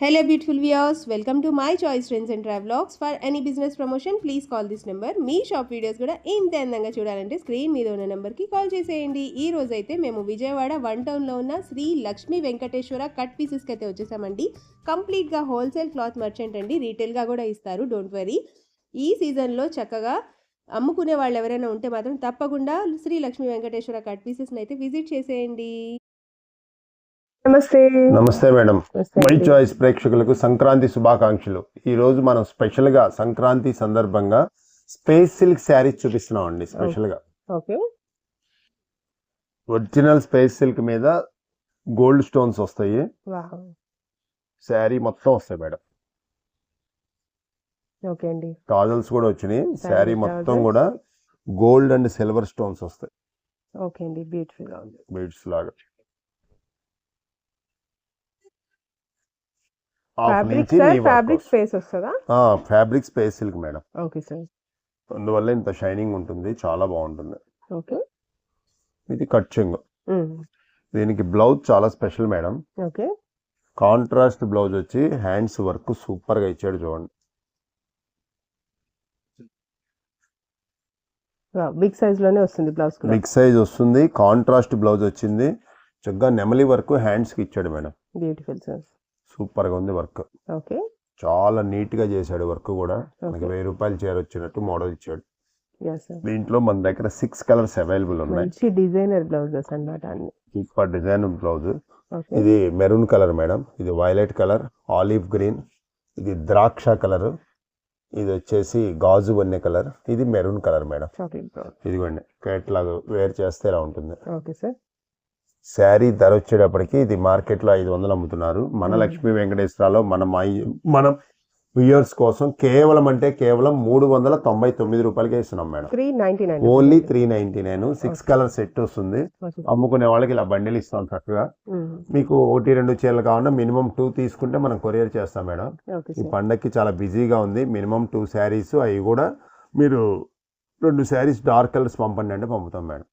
Hello beautiful viewers. Welcome to my choice trends and travelogues for any business promotion please call this number me shop videos కూడా ఇంత అందంగా చూడాలంటే screen మీద ఉన్న నెంబర్కి call చేసేయండి. ఈ రోజు అయితే మేము విజయవాడ వన్ టౌన్లో ఉన్న శ్రీ లక్ష్మీ వెంకటేశ్వర కట్ పీసెస్కి అయితే వచ్చేసామండి. కంప్లీట్గా హోల్సేల్ క్లాత్ మర్చెంట్ అండి. రీటైల్గా కూడా ఇస్తారు. డోంట్ వరీ ఈ సీజన్లో చక్కగా అమ్ముకునే వాళ్ళు ఎవరైనా ఉంటే మాత్రం తప్పకుండా శ్రీ లక్ష్మీ వెంకటేశ్వర కట్ పీసెస్ని అయితే విజిట్ చేసేయండి. నమస్తే. నమస్తే మేడం. మై చాయిస్ ప్రేక్షకులకు సంక్రాంతి శుభాకాంక్షలు. ఈ రోజు మనం స్పెషల్గా సంక్రాంతి సందర్భంగా స్పేస్ సిల్క్ శారీస్ చూపిస్తున్నాం అండి స్పెషల్గా ఓకే. ఒరిజినల్ స్పేస్ సిల్క్ మీద గోల్డ్ స్టోన్స్ వస్తాయి. శారీ మొత్తం వస్తాయి మేడం. ఓకే అండి. కాజల్స్ కూడా వచ్చినాయి. శారీ మొత్తం. కూడా గోల్డ్ అండ్ సిల్వర్ స్టోన్స్ వస్తాయి. ఓకే అండి. బీడ్స్ లాగా. Fabric sir. స్పేస్ వస్తుందా? Fabric space silk madam okay sir అందువల్ల ఇంత షైనింగ్ ఉంటుంది చాలా బాగుంటుంది. ఓకే ఇది కట్ చెంగు. దీనికి బ్లౌజ్ చాలా special madam okay contrast blouse వచ్చి హ్యాండ్స్ వర్క్ సూపర్గా ఇచ్చాడు చూడండి. బిగ్ సైజ్లోనే వస్తుంది బ్లౌజ్ బిగ్ సైజ్ వస్తుంది కాంట్రాస్ట్ బ్లౌజ్ వచ్చింది. చక్కగా నెమలి వర్క్ హ్యాండ్స్కి ఇచ్చాడు మేడం బ్యూటిఫుల్ సార్ సూపర్గా ఉంది వర్క్. ఓకే. చాలా నీట్గా చేశాడు వర్క్ కూడా. మనకి వెయ్యి రూపాయలు చీర వచ్చినట్టు మోడల్ ఇచ్చాడు. దీంట్లో మన దగ్గర సిక్స్ కలర్స్ అవైలబుల్ ఉన్నాయి. మంచి డిజైనర్ బ్లౌజెస్ అన్నమాట అన్ని. Super design blouse. ఇది మెరూన్ కలర్ మేడం. ఇది వైలెట్ కలర్ ఆలివ్ గ్రీన్ ఇది ద్రాక్ష కలర్ ఇది వచ్చేసి గాజు వన్నె కలర్ ఇది మెరూన్ కలర్ మేడం. ఇదిగోండి కేట్లాగా వేర్ చేస్తే ఇలా ఉంటుంది. ఓకే సార్ శారీ ధర వచ్చేటప్పటికి ఇది మార్కెట్లో ఐదు వందలు అమ్ముతున్నారు. మన. లక్ష్మీ వెంకటేశ్వరరావు మన మై- మనం వ్యూయర్స్ కోసం కేవలం అంటే కేవలం మూడు వందల తొంభై తొమ్మిది రూపాయలకే ఇస్తున్నాం madam. Three ninety nine only three ninety nine. Six colour set వస్తుంది. అమ్ముకునే వాళ్ళకి ఇలా బండిలు ఇస్తాం చక్కగా. మీకు ఒకటి రెండు చీరలు కావాలన్నా మినిమం టూ తీసుకుంటే మనం కొరియర్ చేస్తాం మేడం. ఈ సార్. పండక్కి చాలా బిజీగా ఉంది. మినిమం టూ శారీస్ అవి కూడా మీరు రెండు శారీస్ డార్క్ కలర్స్ పంపండి అంటే పంపుతాం మేడం.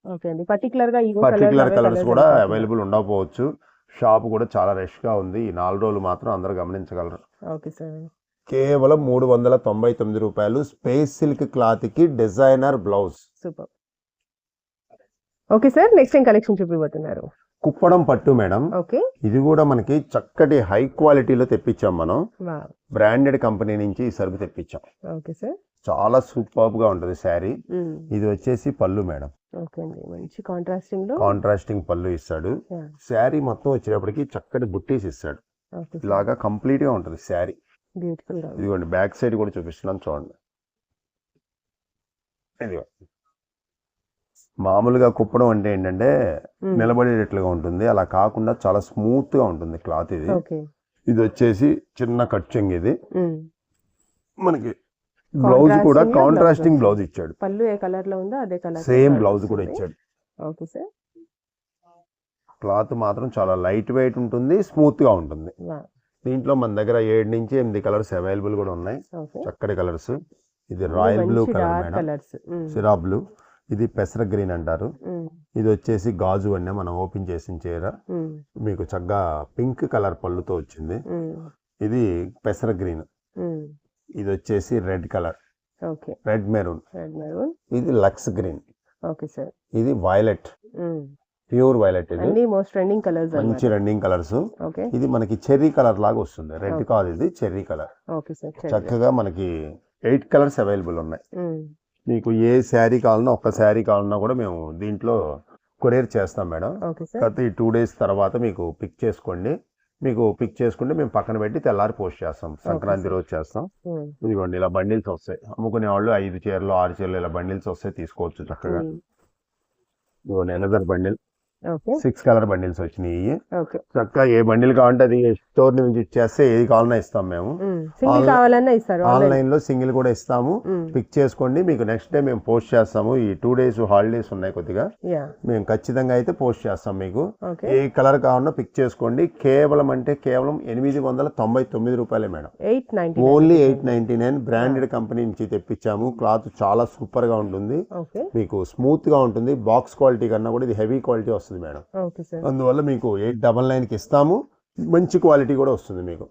పర్టికులర్ కలర్స్ కూడా అవైలబుల్ ఉండకపోవచ్చు. షాప్ కూడా చాలా రష్గా ఉంది. ఈ నాలుగు రోజులు మాత్రం అందరూ గమనించగలరు. Okay sir. కేవలం మూడు వందల తొంభై తొమ్మిది రూపాయలు స్పేస్ సిల్క్ క్లాత్కి designer blouse. Super. Okay sir next time collection చూపిపోతున్నారు Kuppadam పట్టు మేడం. ఓకే. ఇది కూడా మనకి చక్కటి హై క్వాలిటీలో తెప్పించాం మనం. బ్రాండెడ్ కంపెనీ నుంచి ఈ సరుకు తెప్పించాం. చాలా సూపర్బ్గా ఉంటుంది శారీ. ఇది వచ్చేసి పళ్ళు మేడం. మంచి కాంట్రాస్టింగ్ కాంట్రాస్టింగ్ పళ్ళు ఇస్తాడు. శారీ మొత్తం వచ్చేటప్పటికి చక్కటి బుట్టీస్ ఇస్తాడు. ఇలాగా కంప్లీట్గా ఉంటుంది శారీ. ఇదిగోండి బ్యాక్ సైడ్ కూడా చూపిస్తున్నాను చూడండి. మామూలుగా కుప్పడం అంటే ఏంటంటే. నిలబడేటట్లుగా ఉంటుంది. అలా కాకుండా చాలా స్మూత్గా ఉంటుంది క్లాత్ ఇది. ఇది వచ్చేసి చిన్న కట్ చెంగు ఇది. మనకి బ్లౌజ్ కూడా కాంట్రాస్టింగ్ బ్లౌజ్ ఇచ్చాడు. పళ్ళు ఏ కలర్లో ఉందో అదే కలర్ సేమ్ బ్లౌజ్ కూడా ఇచ్చాడు. Okay sir. క్లాత్ మాత్రం చాలా లైట్ వెయిట్ ఉంటుంది స్మూత్గా ఉంటుంది దీంట్లో మన దగ్గర ఏడు నుంచి ఎనిమిది కలర్స్ అవైలబుల్ కూడా ఉన్నాయి. చక్కటి కలర్స్. ఇది రాయల్ బ్లూ కలర్ మేడం. సిరా బ్లూ. ఇది పెసర గ్రీన్ అంటారు. ఇది వచ్చేసి గాజు అనే మనం ఓపెన్ చేసిన చీర. మీకు చక్కగా పింక్ కలర్ పళ్ళుతో వచ్చింది. ఇది పెసర గ్రీన్. ఇది వచ్చేసి red colour. Red maroon. Red maroon. ఇది లక్స్ గ్రీన్. Okay sir. ఇది వైలెట్. ప్యూర్ వైలెట్ ఇది. మోస్ట్ ట్రెండింగ్ కలర్స్ మంచి రన్నింగ్ కలర్స్. ఓకే. ఇది మనకి చెర్రీ కలర్ లాగా వస్తుంది. రెడ్. కాదు ఇది చెర్రీ కలర్. Okay sir. చక్కగా మనకి ఎయిట్ కలర్స్ అవైలబుల్ ఉన్నాయి. మీకు ఏ శారీ కావాలన్నా ఒక్క శారీ కావాలన్నా కూడా మేము దీంట్లో కొరియర్ చేస్తాం మేడం. కాకపోతే ఈ టూ డేస్ తర్వాత మీకు పిక్ చేసుకోండి. మీకు పిక్ చేసుకుంటే మేము పక్కన పెట్టి తెల్లారి పోస్ట్ చేస్తాం. సంక్రాంతి. రోజు చేస్తాం. ఇదిగోండి ఇలా బండిల్స్ వస్తాయి. అమ్ముకునే వాళ్ళు ఐదు చీరలు ఆరు చీరలు ఇలా బండిల్స్ వస్తాయి తీసుకోవచ్చు చక్కగా. ఇదిగోండి another bundle six colour bundles వచ్చినాయి. చక్కగా ఏ బండిల్ కావాలంటే అది స్టోర్ నుంచి ఇచ్చేస్తే ఏది కావాలన్నా ఇస్తాం మేము. ఆన్లైన్లో సింగిల్ కూడా ఇస్తాము. పిక్ చేసుకోండి. మీకు నెక్స్ట్ డే మేము పోస్ట్ చేస్తాము. ఈ టూ డేస్ హాలిడేస్ ఉన్నాయి కొద్దిగా. మేము ఖచ్చితంగా అయితే పోస్ట్ చేస్తాం మీకు. ఏ కలర్ కావాలన్నా పిక్ చేసుకోండి. కేవలం అంటే కేవలం ఎనిమిది వందల తొంభై తొమ్మిది రూపాయలే madam. Only eight ninety nine branded company నుంచి తెప్పించాము. క్లాత్ చాలా సూపర్గా ఉంటుంది. మీకు స్మూత్గా ఉంటుంది. బాక్స్ క్వాలిటీ కన్నా కూడా ఇది హెవీ క్వాలిటీ వస్తుంది. మేడం. Okay sir. అందువల్ల మీకు ఎయిట్ డబల్ నైన్కి ఇస్తాము. మంచి క్వాలిటీ కూడా వస్తుంది మీకు.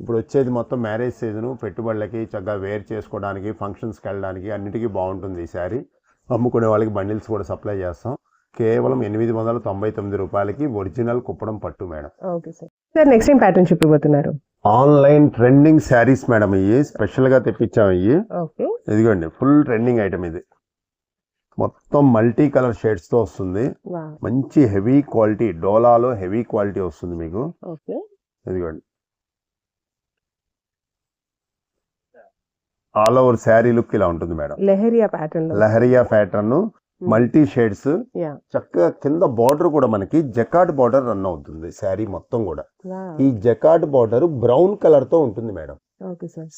ఇప్పుడు వచ్చేది మొత్తం మ్యారేజ్ సీజన్. పెట్టుబడులకి చక్కగా వేర్ చేసుకోవడానికి ఫంక్షన్స్కి వెళ్ళడానికి అన్నిటికీ బాగుంటుంది ఈ శారీ. అమ్ముకునే వాళ్ళకి బండిల్స్ కూడా సప్లై చేస్తాం. కేవలం ఎనిమిది వందల తొంభై తొమ్మిది రూపాయలకి ఒరిజినల్ కుప్పడం పట్టు madam. Okay sir. Sir next time pattern చూపిపోతున్నారు online trending saris madam ఇవి. స్పెషల్గా తెప్పించాం ఇవి. ఇదిగోండి ఫుల్ ట్రెండింగ్ ఐటమ్ ఇది. మొత్తం మల్టీ కలర్ షేడ్స్తో వస్తుంది. వా మంచి హెవీ క్వాలిటీ డోలాలో హెవీ క్వాలిటీ వస్తుంది మీకు. ఇదిగోండి. ఆల్ ఓవర్ శారీ లుక్ ఇలా ఉంటుంది madam. Leheriya pattern lahariya pattern multi shades. చక్కగా కింద బార్డర్ కూడా మనకి జకాట్ బార్డర్ రన్ అవుతుంది శారీ మొత్తం కూడా. ఈ జకాట్ బార్డర్ బ్రౌన్ కలర్తో ఉంటుంది మేడం.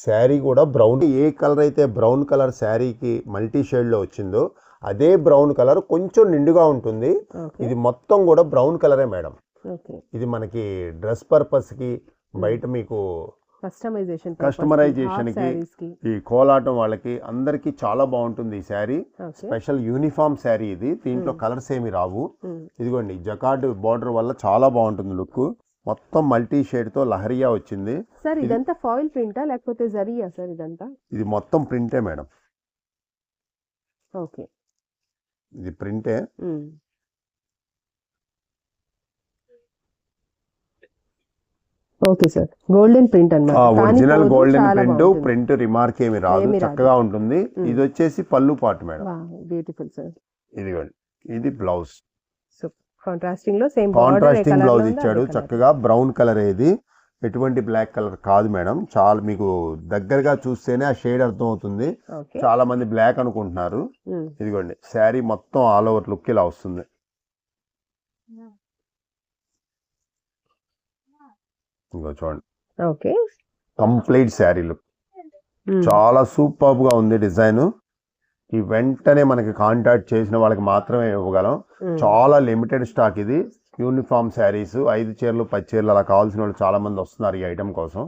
శారీ కూడా బ్రౌన్ ఏ కలర్ అయితే బ్రౌన్ కలర్ శారీకి మల్టీ షేడ్లో వచ్చిందో అదే బ్రౌన్ కలర్ కొంచెం నిండుగా ఉంటుంది. ఇది మొత్తం కూడా బ్రౌన్ కలరే మేడం. ఓకే. ఇది మనకి డ్రెస్ పర్పస్కి బయట మీకు కస్టమైజేషన్ Customization కి- సారీస్కి ఈ కోలాటం వాళ్ళకి అందరికీ చాలా బాగుంటుంది ఈ శారీ. స్పెషల్ యూనిఫామ్ శారీ ఇది. దీంట్లో. కలర్స్ ఏమి రావు. ఇదిగోండి జకార్డ్ బార్డర్ వల్ల చాలా బాగుంటుంది లుక్. మొత్తం మల్టీ షేడ్తో లహరియా వచ్చింది. సార్ ఇది- ఇదంతా ఫాయిల్ ప్రింటా? లేకపోతే జరియా సార్ ఇదంతా? ఇది మొత్తం ప్రింటే మేడం. ఓకే. ఇది ప్రింటే. Okay sir. గోల్డెన్ ప్రింట్ అన్నమాట. Original golden print. Print remark ఏమి రాదు. చక్కగా ఉంటుంది. ఇది వచ్చేసి పళ్ళు పాటు మేడం. Beautiful sir. ఇదిగోండి. ఇది బ్లౌజ్. కాంట్రాస్టింగ్లో సేమ్ కాంట్రాస్టింగ్ బ్లౌజ్ ఇచ్చాడు. చక్కగా బ్రౌన్ కలర్ ఏది? ఎటువంటి బ్లాక్ కలర్ కాదు మేడం. చాలా మీకు దగ్గరగా చూస్తేనే ఆ షేడ్ అర్థం అవుతుంది చాలా మంది బ్లాక్ అనుకుంటున్నారు. ఉమ్, ఇదిగోండి శారీ మొత్తం ఆల్ ఓవర్ లుక్ ఇలా వస్తుంది. ఇంకో చూడండి. Okay complete sari look um, చాలా సూపర్గా ఉంది డిజైన్ ఈ వెంటనే మనకి కాంటాక్ట్ చేసిన వాళ్ళకి మాత్రమే ఇవ్వగలం. ఉమ్, చాలా లిమిటెడ్ స్టాక్ ఇది. యూనిఫామ్ శారీస్ ఐదు చీరలు పది చీరలు అలా కావాల్సిన వాళ్ళు చాలా మంది వస్తున్నారు ఈ ఐటమ్ కోసం.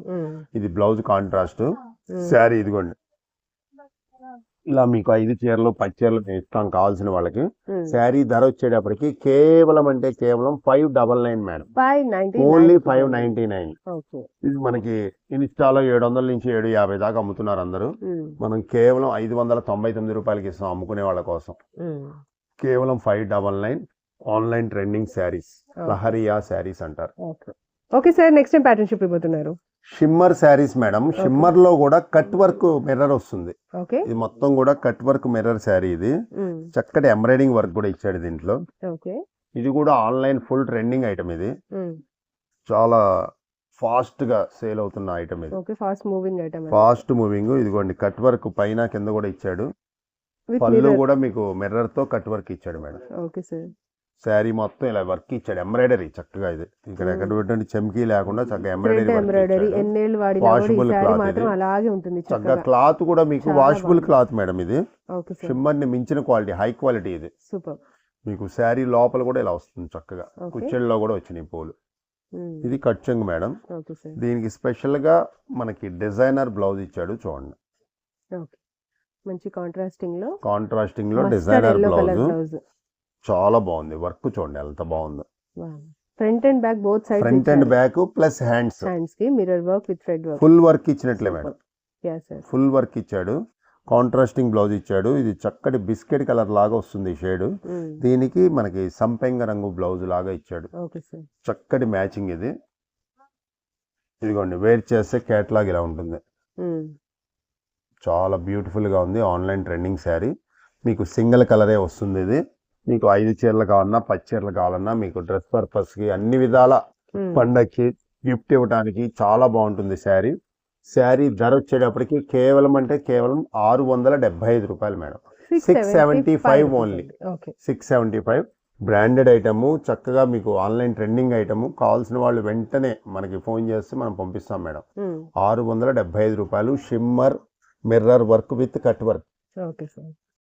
ఇది బ్లౌజ్ కాంట్రాస్ట్. శారీ ఇదిగోండి. ఇలా మీకు ఐదు చీరలు పది చీరలు ఇస్తాం కావాల్సిన వాళ్ళకి. శారీ ధర వచ్చేటప్పటికి కేవలం అంటే కేవలం five double nine madam only five ninety nine ఇది మనకి ఇన్స్టాలో ఏడు వందల నుంచి ఏడు యాభై దాకా అమ్ముతున్నారు అందరూ. మనం కేవలం ఐదు వందల తొంభై తొమ్మిది రూపాయలకి ఇస్తాం అమ్ముకునే వాళ్ళ కోసం. కేవలం five double nine online trending saris. Lahariya saris అంటారు. Okay. Okay sir next time pattern చూపిపోతున్నారు shimmer saris madam. షిమ్మర్లో కూడా కట్ వర్క్ మిర్రర్ వస్తుంది. ఇది మొత్తం కూడా కట్ వర్క్ మిర్రర్ శారీ ఇది. చక్కటి ఎంబ్రాయిడింగ్ వర్క్ కూడా ఇచ్చాడు దీంట్లో. ఇది కూడా ఆన్లైన్ ఫుల్ ట్రెండింగ్ ఐటమ్ ఇది. చాలా ఫాస్ట్గా సేల్ అవుతున్న ఐటమ్ ఇది. Fast moving item fast moving ఇదిగోండి కట్ వర్క్ పైన కింద కూడా ఇచ్చాడు. పళ్ళు కూడా మీకు మిర్రర్తో కట్ వర్క్ ఇచ్చాడు మేడం. Okay sir. శారీ మొత్తం ఇలా వర్క్ ఇచ్చాడు. ఎంబ్రాయిడరీ చక్కగా ఇది. ఇక్కడ. ఎక్కడ పెట్టండి చెమ్కీ లేకుండా చక్కగా ఎంబ్రాయిడరీ మాత్రం ఇది. అలాగే ఉంటుంది చక్కగా క్లాత్ కూడా మీకు వాషబుల్. క్లాత్ మేడం ఇది. షిమ్మర్ని మించిన క్వాలిటీ హై క్వాలిటీ ఇది. సూపర్. మీకు శారీ లోపల కూడా ఇలా వస్తుంది చక్కగా. కుచ్చెల్లో కూడా వచ్చినాయి పూలు. ఇది కట్చంగ్ మేడం. దీనికి స్పెషల్గా మనకి డిజైనర్ బ్లౌజ్ ఇచ్చాడు చూడండి. మంచి కాంట్రాస్టింగ్లో కాంట్రాస్టింగ్లో డిజైనర్ బ్లౌజ్. చాలా బాగుంది. వర్క్ చూడండి ఎంత బాగుందో. Front and back both sides front and back plus hands హ్యాండ్స్కి mirror work with thread work full work ఇచ్చినట్లే madam. Full work ఇచ్చాడు. కాంట్రాస్టింగ్ బ్లౌజ్ ఇచ్చాడు. ఇది చక్కటి బిస్కెట్ కలర్ లాగా వస్తుంది షేడ్. దీనికి మనకి సంపెంగ రంగు బ్లౌజ్ లాగా ఇచ్చాడు. చక్కటి మ్యాచింగ్ ఇది. ఇదిగోండి వేర్ చేస్తే కేటలాగ్ ఇలా ఉంటుంది. చాలా beautiful గా ఉంది. ఆన్లైన్ ట్రెండింగ్ శారీ మీకు సింగిల్ కలరే వస్తుంది ఇది. మీకు ఐదు చీరలు కావాలన్నా పది చీరలు కావాలన్నా మీకు డ్రెస్ పర్పస్కి అన్ని విధాల పండక్కి గిఫ్ట్ ఇవ్వడానికి చాలా బాగుంటుంది శారీ. శారీ ధర వచ్చేటప్పటికి కేవలం అంటే కేవలం ఆరు వందల డెబ్బై ఐదు రూపాయలు madam. 675 only. Okay six seventy five branded item చక్కగా మీకు ఆన్లైన్ ట్రెండింగ్ ఐటము కావాల్సిన వాళ్ళు వెంటనే మనకి ఫోన్ చేస్తే మనం పంపిస్తాం మేడం. ఆరు వందల డెబ్బై ఐదు రూపాయలు. Shimmer mirror work with cut work okay sir